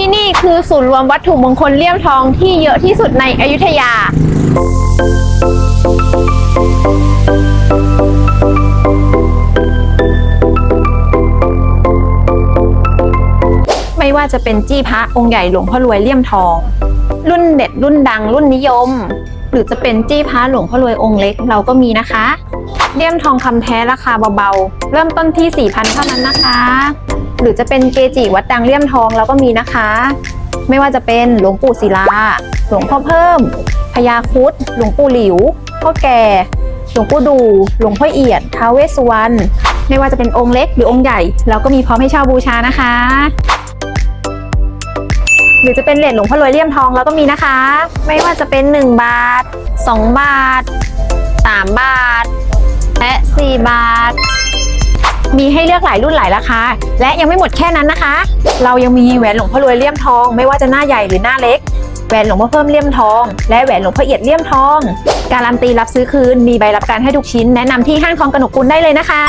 ที่นี่คือศูนย์รวมวัตถุมงคลเลี่ยมทองที่เยอะที่สุดในอยุธยา ไม่ว่าจะเป็นจี้พระองค์ใหญ่หลวงพ่อรวยเลี่ยมทอง รุ่นเด็ดรุ่นดังรุ่นนิยม หรือจะเป็นจี้พระหลวงพ่อรวยองค์เล็กเราก็มีนะคะ เลี่ยมทองคำแท้ราคาเบาๆ เริ่มต้นที่ 4,000เท่านั้นนะคะ หรือจะเป็นเกจิวัดดังเลี่ยมทองเราก็มีนะคะ ไม่ว่าจะเป็นหลวงปู่ศิลา หลวงพ่อเพิ่มพญาคุดหลวงปู่หลิว พ่อแก่ หลวงปู่ดู หลวงพ่อเอียดท้าวเวสสุวรรณไม่ว่าจะเป็นองค์เล็กหรือองค์ใหญ่ เราก็มีพร้อมให้เช่าบูชานะคะ หรือจะเป็นเหรียญหลวงพ่อรวยเลี่ยมทองเราก็มีนะคะ ไม่ว่าจะเป็น 1 บาท 2 บาท 3 บาท และ 4 บาท มีให้เลือกหลายรุ่นหลายราคา และยังไม่หมดแค่นั้นนะคะ เรายังมีแหวนหลวงพ่อรวยเลี่ยมทอง ไม่ว่าจะหน้าใหญ่หรือหน้าเล็ก แหวนหลวงพ่อเพิ่มเลี่ยมทอง และแหวนหลวงพ่อเอียดเลี่ยมทอง การันตีรับซื้อคืน มีใบรับการให้ทุกชิ้น แนะนำที่ห้างทองกนกกุลได้เลยนะคะ